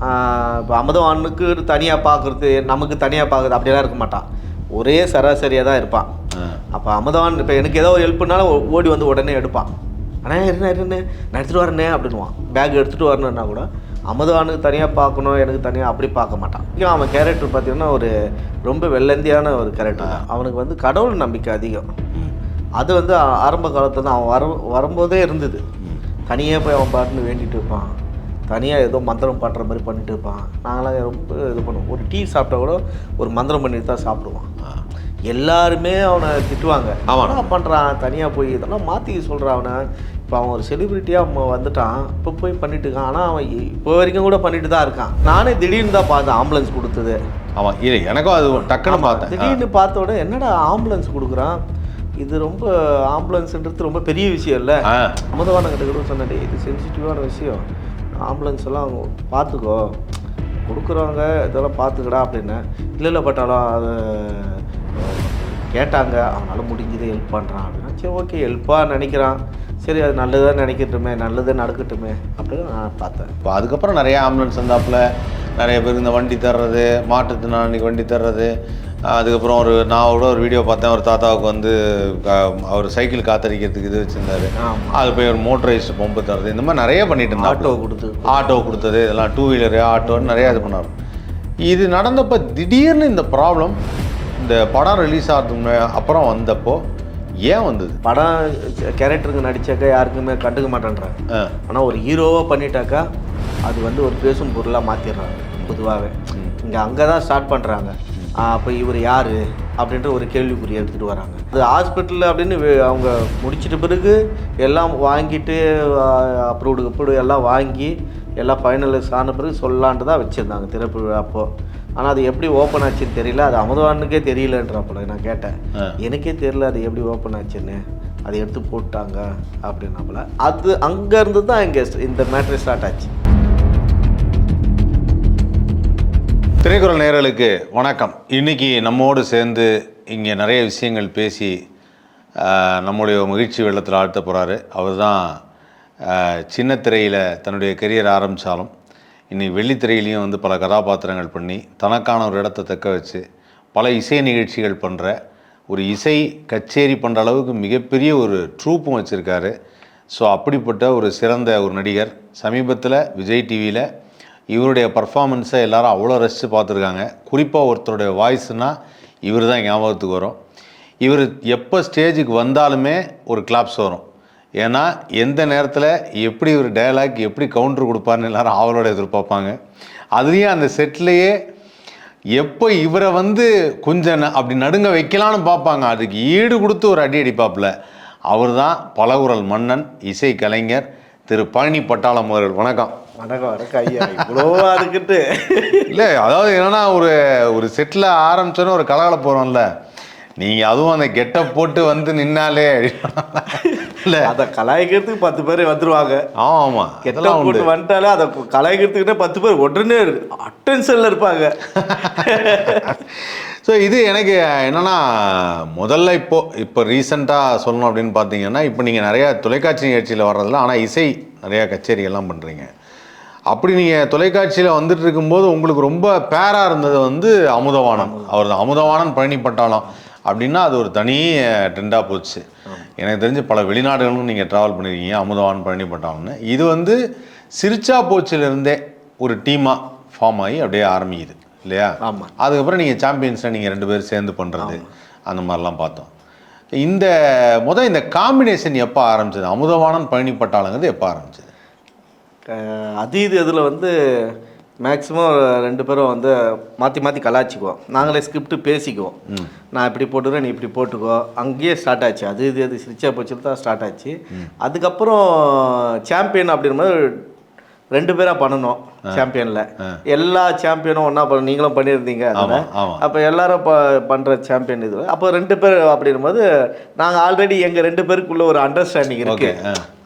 இப்போ அமுதவானுக்கு தனியாக பார்க்குறது நமக்கு தனியாக பார்க்குறது அப்படியெல்லாம் இருக்க மாட்டான். ஒரே சராசரியாக தான் இருப்பான். அப்போ அமுதவான் இப்போ எனக்கு ஏதோ ஒரு ஹெல்ப்னாலும் ஓடி வந்து உடனே எடுப்பான். அண்ணா இருண்ணே இருண்ணே நான் எடுத்துகிட்டு வரேனே அப்படின்வான் பேக் எடுத்துகிட்டு வரணுன்னா கூட அமுதவானுக்கு தனியாக பார்க்கணும் எனக்கு தனியாக அப்படி பார்க்க மாட்டான். இங்க அவன் கேரக்டர் பார்த்தீங்கன்னா ஒரு ரொம்ப வெள்ளந்தியான ஒரு கேரக்டர் தான். அவனுக்கு வந்து கடவுள் நம்பிக்கை அதிகம். அது வந்து ஆரம்ப காலத்துல தான் அவன் வர வரும்போதே இருந்தது. தனியாக போய் அவன் பாட்டுன்னு வேண்டிட்டு இருப்பான். தனியாக ஏதோ மந்திரம் பண்ணுற மாதிரி பண்ணிட்டு இருப்பான். நாங்களாம் ரொம்ப இது பண்ணுவோம். ஒரு டீ சாப்பிட்டா கூட ஒரு மந்திரம் பண்ணிட்டு தான் சாப்பிடுவான். எல்லாருமே அவனை திட்டுவாங்க. அவனா பண்ணுறான் தனியாக போய் இதெல்லாம் மாற்றி சொல்கிறான் அவனை. இப்போ அவன் ஒரு செலிபிரிட்டியாக வந்துட்டான். இப்போ போய் பண்ணிட்டு இருக்கான். ஆனால் அவன் இப்போ வரைக்கும் கூட பண்ணிட்டு தான் இருக்கான். நானே திடீர்னு தான் பார்த்தேன் ஆம்புலன்ஸ் கொடுத்தது. ஆமாம் இல்லை எனக்கும் அது டக்குன்னு பார்த்தேன். திடீர்னு பார்த்த உடனே என்னடா ஆம்புலன்ஸ் கொடுக்குறான்? இது ரொம்ப ஆம்புலன்ஸ்ன்றது ரொம்ப பெரிய விஷயம் இல்லை? அமுதவான கிட்ட கூட சொன்னேன் "டேய், இது சென்சிட்டிவான விஷயம். ஆம்புலன்ஸ் எல்லாம் பார்த்துக்கோ. கொடுக்குறவங்க இதெல்லாம் பார்த்துக்கடா அப்படின்னேன் இல்லை இல்லை பட்டாலும் அது கேட்டாங்க. அவனால் முடிஞ்சது ஹெல்ப் பண்ணுறான் அப்படின்னா சரி ஓகே ஹெல்ப்பாக நினைக்கிறான். சரி அது நல்லதாக நினைக்கட்டுமே நல்லதே நடக்கட்டுமே அப்படின்னு நான் பார்த்தேன். இப்போ அதுக்கப்புறம் நிறைய ஆம்புலன்ஸ் வந்தாப்புல நிறைய பேர் இந்த வண்டி தர்றது மாற்றுத்திறனாளிக்கு வண்டி தர்றது அதுக்கப்புறம் ஒரு நான் கூட ஒரு வீடியோ பார்த்தேன். ஒரு தாத்தாவுக்கு வந்து அவர் சைக்கிள் காத்தடிக்கிறதுக்கு இது வச்சுருந்தாரு. அது போய் ஒரு மோட்டரைஸ்டு பம்பு தர்றது இந்த மாதிரி நிறைய பண்ணிட்டு இருந்தாங்க ஆட்டோ கொடுத்து ஆட்டோ கொடுத்தது. இதெல்லாம் டூ வீலரு ஆட்டோன்னு நிறையா இது பண்ணார். இது நடந்தப்போ திடீர்னு இந்த ப்ராப்ளம் இந்த படம் ரிலீஸ் ஆகிறதுக்கு அப்புறம் வந்தப்போ ஏன் வந்தது? படம் கேரக்டருக்கு நடிச்சாக்கா யாருக்குமே கண்டுக்க மாட்டேன்றாங்க. ஆனால் ஒரு ஹீரோவாக பண்ணிட்டாக்கா அது வந்து ஒரு பேசும் பொருளாக மாற்றிடுறாங்க பொதுவாகவே இங்கே அங்கே தான் ஸ்டார்ட் பண்ணுறாங்க அப்போ இவர் யார் அப்படின்ற ஒரு கேள்விக்குறி எடுத்துகிட்டு வராங்க. அது ஹாஸ்பிட்டலில் அப்படின்னு அவங்க முடிச்சிட்ட பிறகு எல்லாம் வாங்கிட்டு அப்ரூவ்டு அப்ரூவ்டு எல்லாம் வாங்கி எல்லாம் ஃபைனலைஸ் ஆன பிறகு சொல்லலான்ட்டு தான் வச்சுருந்தாங்க திறப்பு அப்போது ஆனால் அது எப்படி ஓப்பன் ஆச்சுன்னு தெரியல. அது அமுதவானுக்கே தெரியலன்றப்பல நான் கேட்டேன். எனக்கே தெரியல அது எப்படி ஓப்பன் ஆச்சுன்னு. அதை எடுத்து போட்டாங்க அப்படின்னாப்புல. அது அங்கேருந்து தான் இங்கே இந்த மேட்ரு ஸ்டார்ட் ஆச்சு. திரைக்குறள் நேரலுக்கு வணக்கம். இன்னைக்கு நம்மோடு சேர்ந்து இங்கே நிறைய விஷயங்கள் பேசி நம்முடைய மகிழ்ச்சி வெள்ளத்தில் ஆழ்த்த போகிறாரு அவர் தான் சின்ன திரையில் தன்னுடைய கெரியர் ஆரம்பித்தாலும் இன்னைக்கு வெள்ளித்திரையிலையும் வந்து பல கதாபாத்திரங்கள் பண்ணி தனக்கான ஒரு இடத்தை தக்க வச்சு பல இசை நிகழ்ச்சிகள் பண்ணுற ஒரு இசை கச்சேரி பண்ணுற அளவுக்கு மிகப்பெரிய ஒரு ட்ரூப்பும் வச்சுருக்காரு. ஸோ அப்படிப்பட்ட ஒரு சிறந்த ஒரு நடிகர் சமீபத்தில் விஜய் டிவியில் இவருடைய பர்ஃபார்மன்ஸை எல்லாரும் அவ்வளோ ரசித்து பார்த்துருக்காங்க. குறிப்பாக ஒருத்தருடைய வாய்ஸ்னால் இவர் தான் ஞாபகத்துக்கு வரும். இவர் எப்போ ஸ்டேஜுக்கு வந்தாலுமே ஒரு கிளாப்ஸ் வரும். ஏன்னா எந்த நேரத்தில் எப்படி ஒரு டயலாக் எப்படி கவுண்டர் கொடுப்பாருன்னு எல்லாரும் அவளோட எதிர்பார்ப்பாங்க. அதுலேயும் அந்த செட்லேயே எப்போ இவரை வந்து கொஞ்சம் அப்படி நடுங்க வைக்கலான்னு பார்ப்பாங்க. அதுக்கு ஈடு கொடுத்து ஒரு அடி அடிப்பாப்பில். அவர் தான் பலகுரல் மன்னன் இசை கலைஞர் திரு பழனி பட்டாளம் அவர்கள். வணக்கம். வணக்கம் வணக்கம் ஐயா. இவ்வளோ அதுக்கிட்டு. இல்லை அதாவது என்னன்னா ஒரு ஒரு செட்டில் ஆரம்பிச்சோன்னே ஒரு கலகல போகிறோம்ல நீங்கள் அதுவும் அந்த கெட்டப் போட்டு வந்து நின்னாலே. இல்லை. அதை கலாய்க்கிறதுக்கு பத்து பேர் வந்துருவாங்க. ஆமாம் ஆமாம் கெட்ட போட்டு வந்துட்டாலே அதை கலாய்க்கிறதுக்குன்னே பத்து பேர் உடனே அட்டென்ஷனில் இருப்பாங்க. ஸோ இது எனக்கு என்னன்னா முதல்ல இப்போ இப்போ ரீசெண்டாக சொல்லணும் அப்படின்னு பார்த்தீங்கன்னா இப்போ நீங்கள் நிறையா தொலைக்காட்சி நிகழ்ச்சியில் வர்றதில்ல ஆனால் இசை நிறையா கச்சேரிகள்லாம் பண்ணுறீங்க அப்படி நீங்கள் தொலைக்காட்சியில் வந்துட்டு இருக்கும்போது உங்களுக்கு ரொம்ப பேராக இருந்தது வந்து அமுதவாணன். அவர் தான். அமுதவாணன் பழனி பட்டாளம் அப்படின்னா அது ஒரு தனி ட்ரெண்டாக போச்சு. எனக்கு தெரிஞ்சு பல வெளிநாடுகளுக்கும் நீங்கள் ட்ராவல் பண்ணியிருக்கீங்க அமுதவான் பழனி பட்டாளம்னு. இது வந்து சிரிச்சா போச்சிலிருந்தே ஒரு டீமாக ஃபார்ம் ஆகி அப்படியே ஆரம்பிக்குது இல்லையா? ஆமாம் அதுக்கப்புறம் நீங்கள் சாம்பியன்ஸை நீங்கள் ரெண்டு பேரும் சேர்ந்து பண்ணுறது அந்த மாதிரிலாம் பார்த்தோம். இந்த முத இந்த காம்பினேஷன் எப்போ ஆரம்பிச்சது? அமுதவாணன் பழனி பட்டாளங்கிறது எப்போ ஆரம்பிச்சது? அது இது இதில் வந்து மேக்ஸிமம் ரெண்டு பேரும் வந்து மாற்றி மாற்றி கலாய்ச்சிக்குவோம். நாங்களே ஸ்கிரிப்ட் பேசிக்குவோம். நான் இப்படி போட்டுக்கிறேன் நீ இப்படி போட்டுக்கோ. அங்கேயே ஸ்டார்ட் ஆச்சு. அது இது அது சிரிச்சா போச்சு தான் ஸ்டார்ட் ஆச்சு. அதுக்கப்புறம் சாம்பியன் அப்படின்ற மாதிரி ரெண்டு பேராக பண்ணணும் சாம்பியனில். எல்லா சாம்பியனும் ஒன்றா பண்ண நீங்களும் பண்ணியிருந்தீங்க அப்போ எல்லாரும் ப பண்ணுற சாம்பியன் இது. அப்போ ரெண்டு பேர் அப்படின்னும்போது நாங்கள் ஆல்ரெடி எங்கள் ரெண்டு பேருக்குள்ள ஒரு அண்டர்ஸ்டாண்டிங் இருக்கு.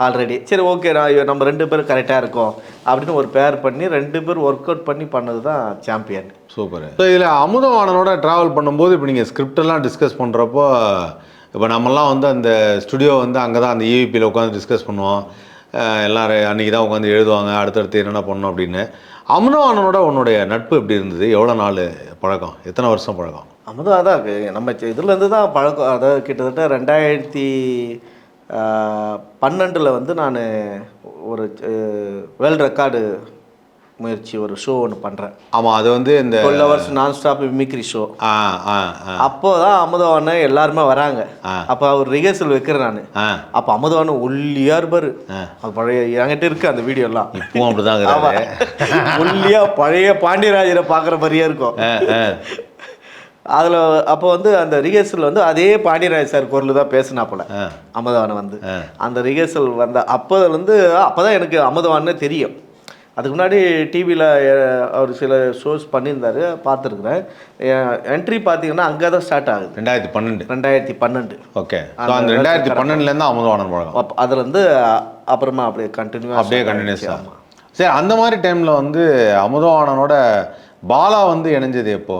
ஆல்ரெடி சரி ஓகே நான் நம்ம ரெண்டு பேரும் கரெக்டாக இருக்கோம். அப்படின்னு ஒரு பேர் பண்ணி ரெண்டு பேர் ஒர்க் அவுட் பண்ணி பண்ணது தான் சாம்பியன் சூப்பர். ஸோ இதில் அமுதவாணனோட ட்ராவல் பண்ணும்போது இப்போ நீங்கள் ஸ்கிரிப்டெல்லாம் டிஸ்கஸ் பண்ணுறப்போ இப்போ நம்மலாம் வந்து அந்த ஸ்டுடியோ வந்து அங்கே தான் அந்த E ஈவிபியில் உட்காந்து டிஸ்கஸ் பண்ணுவோம். எல்லாரும் அன்றைக்கி தான் உட்காந்து எழுதுவாங்க அடுத்தடுத்து என்னென்ன பண்ணணும் அப்படின்னு. அமுதவாணனோட உன்னுடைய நட்பு எப்படி இருந்தது? எவ்வளோ நாள் பழக்கம்? எத்தனை வருஷம் பழக்கம்? அமுதம் அதான் நம்ம இதுலேருந்து தான் பழக்கம். அதாவது கிட்டத்தட்ட ரெண்டாயிரத்தி பன்னெண்டில் வந்து நான் ஒரு வேர்ல்டு ரெக்கார்டு முயற்சி ஒரு ஷோ ஒன்று பண்ணுறேன் ஆமாம் அது வந்து இந்த டுவெல் ஹவர்ஸ் நான் ஸ்டாப் மிமிக்ரி ஷோ ஆ ஆ ஆ. அப்போ தான் அமுதவான எல்லாருமே வராங்க. அப்போ அவர் ரிஹர்சல் வைக்கிறேன் நான். அப்போ அமுதவான ஒல்லியா இருப்பாரு. பழைய என்கிட்ட இருக்கு அந்த வீடியோ எல்லாம். இப்பவும் அப்படிதான் ஒல்லியா பழைய பாண்டியராஜரை பார்க்குற மாதிரியே இருக்கும். அதில் அப்போ வந்து அந்த ரிஹர்சல் வந்து அதே பாண்டியராஜ் சார் குரல் தான் பேசினாப்புல ஆ. அமுதவானை வந்து. அந்த ரிஹர்சல் வந்த அப்போ வந்து அப்போ தான் எனக்கு அமுதவான்னு தெரியும். அதுக்கு முன்னாடி டிவியில் அவர் சில ஷோஸ் பண்ணியிருந்தாரு பார்த்துருக்குறேன். என்ட்ரி பார்த்தீங்கன்னா அங்கே தான் ஸ்டார்ட் ஆகுது. ரெண்டாயிரத்தி பன்னெண்டு. ரெண்டாயிரத்தி பன்னெண்டு. ஓகே. அந்த ரெண்டாயிரத்தி பன்னெண்டுலேருந்து அமுதவாணன் பழக்கம். அப்போ அதுலேருந்து அப்புறமா அப்படியே கண்டினியூ அப்படியே கண்டினியூஸ் சரி அந்த மாதிரி டைமில் வந்து அமுதவாணனோட பாலா வந்து இணைஞ்சது எப்போ?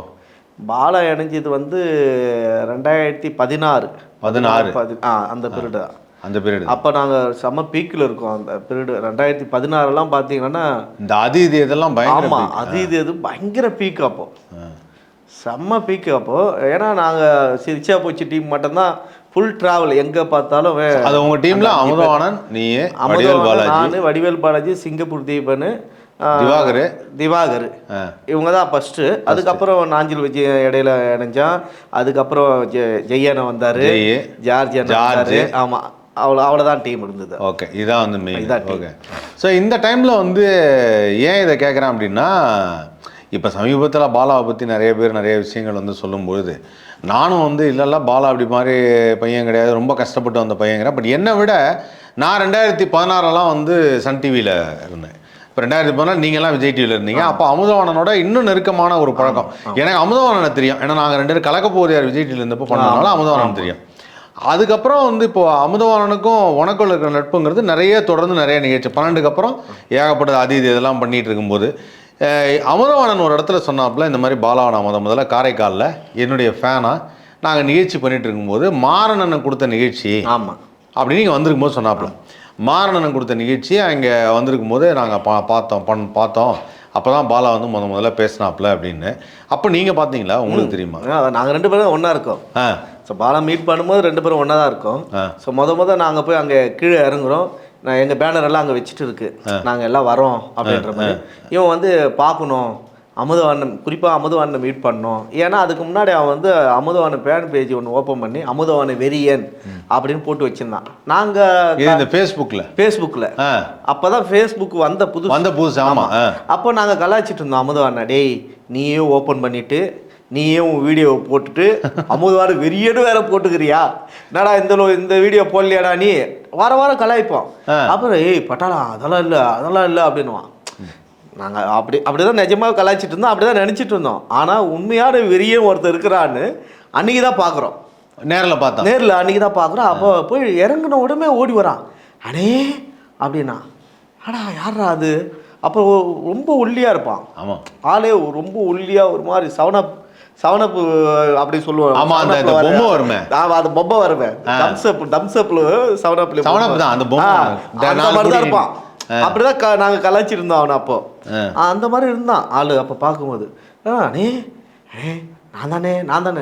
பாலா இணைஞ்சது வந்து ரெண்டாயிரத்தி பதினாறு. பதினாறு. பதி ஆ அந்த பீரியடு தான். அந்த பீரியட் அப்போ நாங்கள் செம்ம பீக்கில் இருக்கோம். அந்த பீரியடு ரெண்டாயிரத்தி பதினாறுலாம் பார்த்தீங்கன்னா இந்த அது இது இதெல்லாம் ஆமாம். அது இது இது பயங்கர பீக் அப்போ. செம்ம பீக் அப்போ. ஏன்னா நாங்கள் சிரிச்சா போச்சு டீம் மட்டும்தான். ஃபுல் ட்ராவல் எங்கே பார்த்தாலும் அது உங்க டீம்ல அமுதவாணன் நீ வடிவேல் அமுதவாணன், பாலாஜி. வடிவேல் பாலாஜி சிங்கப்பூர் தீபன் திவாகர். திவாகர். இவங்க தான் ஃபஸ்ட்டு அதுக்கப்புறம் நாஞ்சில் விஜய் இடையில இணைஞ்சான் அதுக்கப்புறம் ஜெ- ஜெய்யனை வந்தார். George George. ஆமாம் அவ்வளோ அவ்வளோதான் டீம் இருந்தது. ஓகே இதான் வந்து மெயின் இதான். ஓகே ஸோ இந்த டைமில் வந்து ஏன் இதை கேட்குறேன் அப்படின்னா இப்போ சமீபத்தில் பாலாவை பற்றி நிறைய பேர் நிறைய விஷயங்கள் வந்து சொல்லும்பொழுது நானும் வந்து இல்லைல்ல பாலா அப்படி மாதிரி பையன் கிடையாது. ரொம்ப கஷ்டப்பட்டு வந்த பையங்கிறேன் பட் என்னை விட நான் ரெண்டாயிரத்தி பதினாறெல்லாம் வந்து சன் டிவியில் இருந்தேன். இப்போ ரெண்டாயிரத்தி பதினாறு நீங்கள்லாம் விஜய் டிவியில் இருந்தீங்க. அப்போ அமுதவாணனோட இன்னும் நெருக்கமான ஒரு பழக்கம். எனக்கு அமுதவாணனை தெரியும். ஏன்னா நாங்கள் ரெண்டு பேரும் கலக்க போறியார் விஜய் டிவியில் இருந்தப்போ பண்ணதுனால அமுதவாணன் தெரியும். அதுக்கப்புறம் வந்து இப்போ அமுதவாணனுக்கும் உனக்குள்ள இருக்கிற நட்புங்கிறது நிறைய தொடர்ந்து நிறைய நிகழ்ச்சி. பன்னெண்டுக்கு அப்புறம் ஏகப்பட்டது அது இது இதெல்லாம் பண்ணிட்டு இருக்கும்போது அமுதவாணன் ஒரு இடத்துல சொன்னாப்புல இந்த மாதிரி பாலாவனா முத முதல்ல காரைக்காலில் என்னுடைய ஃபேனாக நாங்கள் நிகழ்ச்சி பண்ணிட்டு இருக்கும்போது மாறனன் கொடுத்த நிகழ்ச்சி. ஆமாம் அப்படின்னு நீங்கள் வந்திருக்கும் போது சொன்னாப்புல. மாறனன் கொடுத்த நிகழ்ச்சி அங்கே வந்திருக்கும் போது நாங்கள் பா பார்த்தோம் பண் பார்த்தோம். அப்போ தான் பாலா வந்து முத முதல்ல பேசினாப்புல அப்படின்னு. அப்போ நீங்கள் பார்த்தீங்களா? உங்களுக்கு தெரியுமா? நாங்கள் ரெண்டு பேரும் ஒன்றா இருக்கோம். ஆ. ஸோ பாலா மீட் பண்ணும்போது ரெண்டு பேரும் ஒன்றா தான் இருக்கோம். ஸோ முத முத நாங்கள் போய் அங்கே கீழே இறங்குறோம். நான் எங்கள் பேனர் எல்லாம் அங்கே வச்சுட்டு இருக்கு. நாங்கள் எல்லாம் வரோம் அப்படின்ற மாதிரி. இவன் வந்து பார்க்கணும். அமுதவாணன் குறிப்பாக அமுதவாணனை மீட் பண்ணோம். ஏன்னா அதுக்கு முன்னாடி அவன் வந்து அமுதவாணன் பேன் பேஜ் ஒன்று ஓப்பன் பண்ணி அமுதவான வெறியன் அப்படின்னு போட்டு வச்சிருந்தான். நாங்கள் இந்த ஃபேஸ்புக்கில் ஃபேஸ்புக்கில் அப்போ தான் ஃபேஸ்புக் வந்த புது வந்த புதுசு ஆமாம் அப்போ நாங்கள் கலாய்ச்சிட்டு இருந்தோம் அமுதவான டேய் நீயே ஓப்பன் பண்ணிட்டு நீயே உன் வீடியோவை போட்டுட்டு அமுதவான வெறியன்னு வேற போட்டுக்கிறியா? என்னடா இந்த இந்த வீடியோ போடலையாடா நீ? வார வாரம் கலாய்ப்போம். அப்புறம் ஏய் பட்டாளா அதெல்லாம் இல்லை அதெல்லாம் இல்லை அப்படின்னுவான். நாங்கள் அப்படி அப்படி தான் நிஜமாக கலாய்ச்சிட்டு இருந்தோம் அப்படி தான் நினச்சிட்டு இருந்தோம். ஆனால் உண்மையான வெறியன் ஒருத்தர் இருக்கிறான்னு அன்றைக்கி தான் பார்க்குறோம் நேரில் பார்த்தா. நேரில் அன்றைக்கி தான் பார்க்குறோம் அப்போ போய் இறங்குன உடனே ஓடி வரான். அடே அப்படின்னா அடா யாரா அது? அப்போ ரொம்ப ஒல்லியாக இருப்பான். ஆமாம் ஆளே ரொம்ப ஒல்லியாக ஒரு மாதிரி சவனப் சவனப்பு அப்படி சொல்லுவாங்க. ஆமா, அந்த- பொம்மை வர- வருமே. அந்த பொம்மை வருவேன் தம்ஸ்அப் தம்ஸ்அப்ல சவனப்ல செவன் up தான், அந்த பொம்மை. அந்த மாதிரி தான் இருப்பான். அப்படிதான் நாங்க கலாய்ச்சிருந்தோம் அவனை அப்போ. அந்த மாதிரி இருந்தான் ஆளு அப்போ பார்க்கும்போது. ஏ நான் தானே நான் தானே.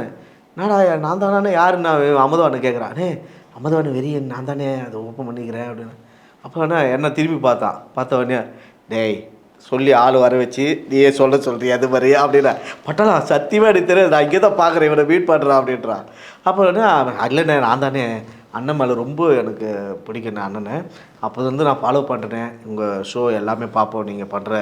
என்னடா நான் தானே யாரு நான் அமுதவானு கேட்குறான் அண்ணே அமுதவானு வெறியன் நான் தானே அதை ஓப்பன் பண்ணிக்கிறேன் அப்படின்னு. அப்போ என்ன திரும்பி பார்த்தான். பார்த்த உடனே டேய் சொல்லி ஆள் வர வச்சு நீயே சொல்ல சொல்கிறீ அது மாதிரி அப்படின்னா பட்டலா சத்தியமாக எனக்கு தெரியாது. நான் இங்கே தான் பார்க்குறேன். இவனை மீட் பண்ணுறான் அப்படின்றான் அப்புறம் வந்து இல்லைண்ணே நான் தானே. அண்ணன் மேலே ரொம்ப எனக்கு பிடிக்கும் அண்ணனை. அப்போதுலேருந்து வந்து நான் ஃபாலோ பண்ணுறேன் உங்கள் ஷோ எல்லாமே பார்ப்போம். நீங்கள் பண்ணுற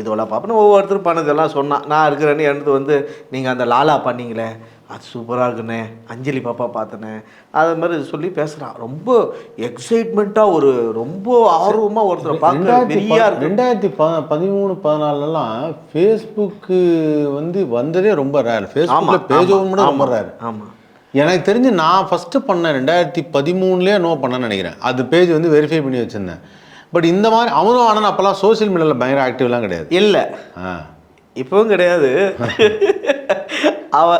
இதுவெல்லாம் பார்ப்போம். ஒவ்வொருத்தரும் பண்ணதெல்லாம் சொன்னான். நான் இருக்கிறேன்னு எனக்கு வந்து நீங்கள் அந்த லாலா பண்ணீங்களே. அது சூப்பராக இருக்குண்ணே. அஞ்சலி பாப்பா பார்த்தனே. அது மாதிரி சொல்லி பேசுகிறான் ரொம்ப எக்ஸைட்மெண்ட்டாக ஒரு ரொம்ப ஆர்வமாக ஒருத்தரை பார்க்க ரெண்டாயிரத்தி வெறியா ப- இருக்கு. ரெண்டாயிரத்தி ப பதிமூணு பதினாலெலாம் ஃபேஸ்புக்கு வந்து வந்ததே ரொம்ப ரேர் ஃபேஸ்புக்கில் பேஜ் பண்ண ரொம்ப ரேர் ஆமாம் எனக்கு தெரிஞ்சு நான் ஃபஸ்ட்டு பண்ணேன் ரெண்டாயிரத்தி பதிமூணுலேயே நோ பண்ணேன்னு நினைக்கிறேன். அது பேஜ் வந்து வெரிஃபை பண்ணி வச்சுருந்தேன். பட் இந்த மாதிரி அமுதவாணன் அப்போல்லாம் சோஷியல் மீடியாவில் பயங்கர ஆக்டிவ்லாம் கிடையாது. இல்லை. ஆ. இப்பவும் கிடையாது. அவ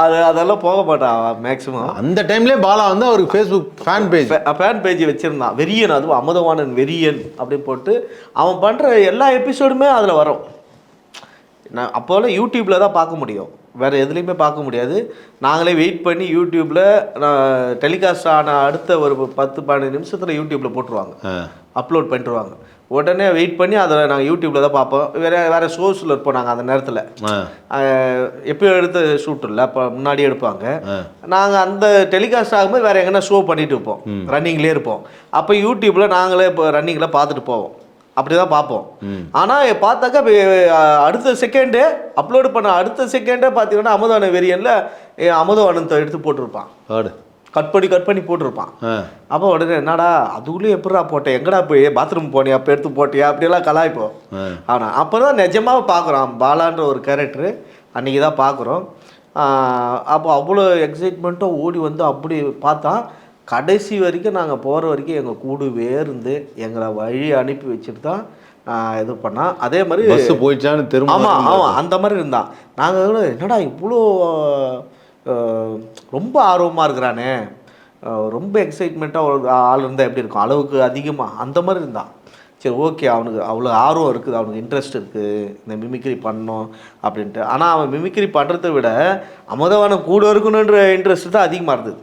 அது அதெல்லாம் போக மாட்டான் மேக்ஸிமம் அந்த டைம்லேயே பாலா வந்து அவருக்கு Facebook fan page fan page வச்சுருந்தான். வெறியன் அதுவும் அமுதவாணன் வெறியன் அப்படின்னு போட்டு அவன் பண்ணுற எல்லா எபிசோடுமே அதில் வரும். நான் அப்போல்லாம் யூடியூப்பில் தான் பார்க்க முடியும். வேறு எதுலேயுமே பார்க்க முடியாது. நாங்களே வெயிட் பண்ணி யூடியூப்பில் டெலிகாஸ்ட் ஆன அடுத்த ஒரு பத்து பன்னெண்டு நிமிஷத்தில் யூடியூப்பில் போட்டுருவாங்க. அப்லோட் பண்ணிட்டுருவாங்க உடனே வெயிட் பண்ணி அதை நாங்கள் யூடியூப்பில் தான் பார்ப்போம். வேறு வேறு ஷோஸில் இருப்போம் நாங்கள் அந்த நேரத்தில். எப்போ எடுத்த ஷூட் இல்லை அப்போ முன்னாடியே எடுப்பாங்க. நாங்கள் அந்த டெலிகாஸ்ட் ஆகும்போது வேறு எங்கன்னா ஷோ பண்ணிட்டு இருப்போம். ரன்னிங்லேயே இருப்போம். அப்போ யூடியூப்பில் நாங்களே இப்போ ரன்னிங்கில் பார்த்துட்டு போவோம். அப்படி தான் பார்ப்போம் ஆனால் பார்த்தாக்கா அடுத்த செகண்டே அப்லோடு பண்ண அடுத்த செகண்டே பார்த்தீங்கன்னா அமுதவான வெறியனில் அமுதவானத்தை எடுத்து போட்டிருப்பான். கட் பண்ணி கட் பண்ணி போட்டிருப்பான். அப்போ உடனே என்னடா அதுக்குள்ளேயே எப்படிடா போட்டேன் எங்கடா போய்? பாத்ரூம் போனியா? அப்போ எடுத்து போட்டியா? அப்படியெல்லாம் கலாய்ப்போம். ஆனால் அப்போ தான் நிஜமாக பார்க்குறோம். பாலான்ற ஒரு கேரக்டரு அன்றைக்கி தான் பார்க்குறோம் அப்போ அவ்வளோ எக்ஸைட்மெண்ட்டாக ஓடி வந்து அப்படி பார்த்தா கடைசி வரைக்கும் நாங்கள் போகிற வரைக்கும் எங்கள் கூடவே இருந்து எங்களை வழி அனுப்பி வச்சுட்டு தான் ஆஹ், இது பண்ணால் அதே மாதிரி பஸ் போயிடுச்சான்னு திரும்ப ஆமாம் ஆமாம் அந்த மாதிரி இருந்தான் நாங்கள் என்னடா இவ்வளோ ரொம்ப ஆர்வமாக இருக்கிறானே. ரொம்ப எக்ஸைட்மெண்ட்டாக ஒரு ஆள் இருந்தால் எப்படி இருக்கும்? அளவுக்கு அதிகமாக அந்த மாதிரி இருந்தான் சரி ஓகே அவனுக்கு அவ்வளோ ஆர்வம் இருக்குது. அவனுக்கு இன்ட்ரெஸ்ட் இருக்குது இந்த மிமிக்ரி பண்ணணும் அப்படின்ட்டு. ஆனால் அவன் மிமிக்ரி பண்ணுறதை விட அமுதவான கூட இருக்கணுன்ற இன்ட்ரெஸ்ட் தான் அதிகமாக இருந்தது.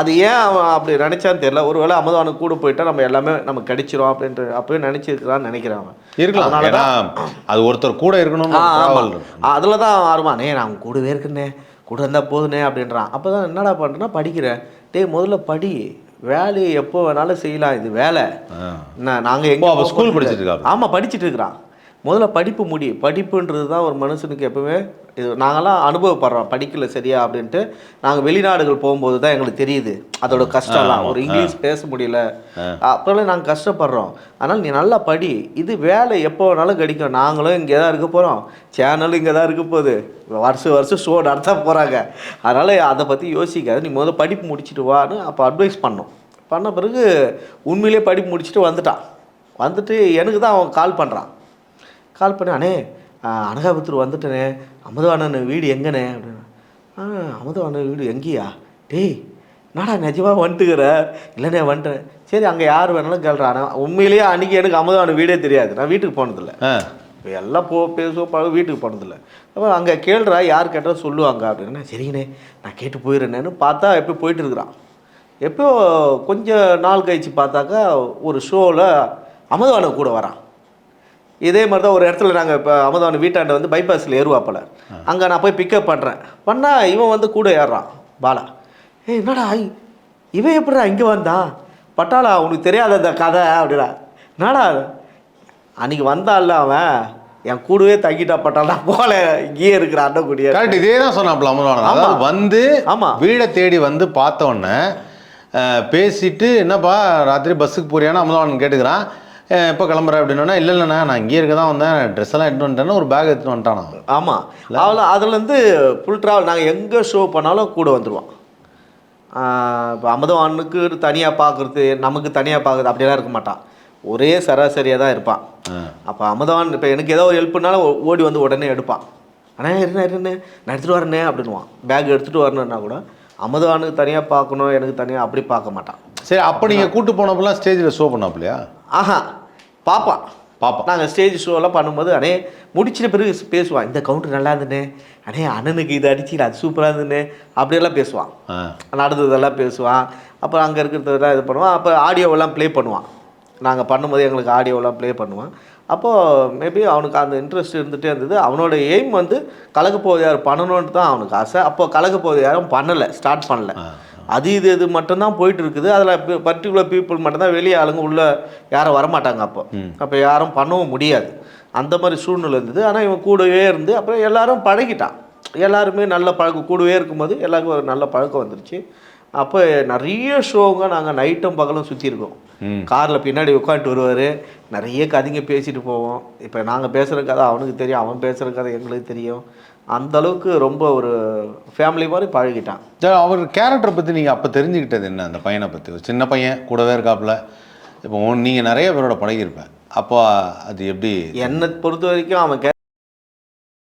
அது ஏன் அவன் அப்படி நினைச்சான்னு தெரியல. ஒருவேளை அமுதவானுக்கு கூட போயிட்டா நம்ம எல்லாமே நமக்கு கிடைச்சிரும் அப்படின்ட்டு அப்பவே நினைச்சிருக்கிறான்னு நினைக்கிறேன் இருக்கலாம். அது ஒருத்தர் கூட இருக்கணும்னு ட்ராவல் அதில் தான் ஆர்வம். நான் அவன் கூடவே இருக்குண்ணே. கூட இருந்தால் போதுனே அப்படின்றான். அப்போ தான் என்னடா பண்ணுறேன்னா படிக்கிறேன். டேய் முதல்ல படி. வேலையை எப்போ வேணாலும் செய்யலாம். இது வேலை. நான் நாங்கள் எங்கே school படிச்சிட்டு இருக்காரு. ஆமாம் படிச்சுட்டு இருக்கிறான். முதல்ல படிப்பு முடி படிப்புன்றது தான் ஒரு மனுஷனுக்கு எப்பவுமே இது நாங்களாம் அனுபவப்படுறோம் படிக்கல சரியா அப்படின்ட்டு. நாங்கள் வெளிநாடுகள் போகும்போது தான் எங்களுக்கு தெரியுது. அதோட கஷ்டம்லாம். ஒரு இங்கிலீஷ் பேச முடியல. அப்போல்லாம் நாங்கள் கஷ்டப்படுறோம். ஆனால் நீ நல்லா படி. இது வேலை எப்போ வேணாலும் கிடைக்கும். நாங்களும் இங்கே தான் இருக்க போகிறோம் சேனலும் இங்கே தான் இருக்க போகுது. வருஷம் வருஷம் ஷோ நடத்த போகிறாங்க அதனால் அதை பற்றி யோசிக்காத. நீ முதல்ல படிப்பு முடிச்சுட்டு வான்னு அப்போ அட்வைஸ் பண்ணோம். பண்ண பிறகு உண்மையிலேயே படிப்பு முடிச்சுட்டு வந்துட்டான். வந்துட்டு எனக்கு தான் அவன் கால் பண்ணுறான் கால் பண்ணி அண்ணே அனகாபுத்தூர் வந்துட்டேனே அமுதவாணன் வீடு எங்கண்ணே? அப்படின்னு ஆ அமுதவாணன் வீடு எங்கேயா? டேய் நாடா நிஜமாக வந்துட்டுக்கிற இல்லைண்ணே வந்துட்டேன். சரி அங்கே யார் வேணாலும் கேள்றான் உண்மையிலேயே அன்றைக்கி எனக்கு அமுதவாணன் வீடே தெரியாது. நான் வீட்டுக்கு போனதில்லை. எல்லாம் போ பேசுவோம் பழக வீட்டுக்கு போனதில்லை. அப்போ அங்கே கேள்றா யார் கேட்டாலும் சொல்லுவாங்க அப்படின்னா சரிங்கண்ணே நான் கேட்டு போயிடுறேன்னு பார்த்தா எப்போ போயிட்டு இருக்கிறான். எப்போ கொஞ்சம் நாள் கழிச்சு பார்த்தாக்கா ஒரு ஷோவில் அமுதவான கூட வரான். இதே மாதிரி தான் ஒரு இடத்துல நாங்கள் இப்போ அமுதவான வீட்டாண்ட வந்து பைபாஸில் ஏறுவாப்பில். அங்கே நான் போய் பிக்கப் பண்ணுறேன் பண்ணால் இவன் வந்து கூட ஏறுறான் பாலா. ஏய் என்னடா இவன் எப்படிடா இங்கே வந்தான் பட்டாளா உனக்கு தெரியாத அந்த கதை அப்படிடா. என்னடா அன்னைக்கு வந்தான்ல அவன். என் கூடவே தங்கிட்டா பட்டாளா போல இங்கேயே இருக்கிற அண்ணன் கூடிய கரெக்ட் இதே தான் சொன்னாப்ல. அதாவது வந்து ஆமா. வீடை தேடி வந்து பார்த்த உடனே அஹ், பேசிட்டு என்னப்பா ராத்திரி பஸ்ஸுக்கு போறியான்னு அமுதவாணன் கேட்டுக்கிறான். அஹ், எப்போ கிளம்புற? அப்படின்னா இல்லை இல்லைண்ணா நான் இங்கே இருக்க தான் வந்தேன். ட்ரெஸ் எல்லாம் எடுத்து வந்துட்டேன்னு ஒரு பேக் எடுத்துட்டு வந்துட்டானா? ஆமாம் அவளை அதுலேருந்து ஃபுல் ட்ராவல் நாங்கள் எங்கே ஷோ பண்ணாலும் கூட வந்துடுவான் இப்போ அமுதவானுக்கு தனியாக பார்க்குறது நமக்கு தனியாக பார்க்குறது அப்படியெல்லாம் இருக்க மாட்டான். ஒரே சராசரியாக தான் இருப்பான். அப்போ அமுதவான் இப்போ எனக்கு ஏதோ ஒரு ஹெல்ப்னாலும் ஓடி வந்து உடனே எடுப்பான். அண்ணே இருண்ணே இருண்ணே நான் எடுத்துகிட்டு வரேனே அப்படின்னுவான். பேக் எடுத்துகிட்டு வரணுன்னா கூட அமுதவானுக்கு தனியாக பார்க்கணும் எனக்கு தனியாக அப்படி பார்க்க மாட்டான். சரி அப்போ நீங்கள் கூட்டு போனப்பெல்லாம் ஸ்டேஜில் ஷோ பண்ணாப்லையா ஆஹா. பார்ப்பான் பாப்பா. நாங்கள் ஸ்டேஜ் ஷோலாம் பண்ணும்போது அண்ணே முடிச்சிட்ட பிறகு பேசுவான் இந்த கவுண்டர் நல்லா இருந்துனே அண்ணே அண்ணனுக்கு இது அடிச்சு அது சூப்பராக இருந்துனே அப்படியெல்லாம் பேசுவான். நடந்ததெல்லாம் பேசுவான். அப்புறம் அங்கே இருக்கிறதெல்லாம் இது பண்ணுவான். அப்போ ஆடியோவெல்லாம் ப்ளே பண்ணுவான். நாங்கள் பண்ணும்போது எங்களுக்கு ஆடியோவெல்லாம் ப்ளே பண்ணுவான். அப்போது மேபி அவனுக்கு அந்த இன்ட்ரெஸ்ட் இருந்துகிட்டே இருந்தது. அவனோட எய்ம் வந்து கலக்க போவது யார் பண்ணணுன்ட்டு தான் அவனுக்கு ஆசை. அப்போ கலக்க போவது யாரும் பண்ணலை ஸ்டார்ட் பண்ணல. அது இது இது மட்டும்தான் போயிட்டு இருக்குது அதில் பர்டிகுலர் பீப்புள் மட்டும்தான் வெளியே ஆளுங்க உள்ள யாரும் வரமாட்டாங்க அப்போ. அப்போ யாரும் பண்ணவும் முடியாது. அந்த மாதிரி சூழ்நிலை இருந்தது. ஆனால் இவன் கூடவே இருந்து அப்புறம் எல்லாரும் பழகிட்டான். எல்லாருமே நல்ல பழக்கம் கூடவே இருக்கும்போது எல்லாருக்கும் ஒரு நல்ல பழக்கம் வந்துருச்சு. அப்போ நிறைய ஷோங்க நாங்கள் நைட்டும் பகலும் சுற்றிருக்கோம் காரில் பின்னாடி உட்காந்துட்டு வருவார். நிறைய கதைங்க பேசிட்டு போவோம். இப்போ நாங்கள் பேசுகிற கதை அவனுக்கு தெரியும் அவன் பேசுகிற கதை எங்களுக்கு தெரியும். அந்த அளவுக்கு ரொம்ப ஒரு ஃபேமிலி மாதிரி பழகிட்டான். அவர் கேரக்டரை பற்றி நீங்கள் அப்போ தெரிஞ்சுக்கிட்டது என்ன அந்த பையனை பற்றி ஒரு சின்ன பையன் கூடவே இருக்காப்புல. இப்போ நீங்கள் நிறைய பேரோட பழகியிருப்பேன். அப்போ அது எப்படி? என்னை பொறுத்த வரைக்கும் அவன் கே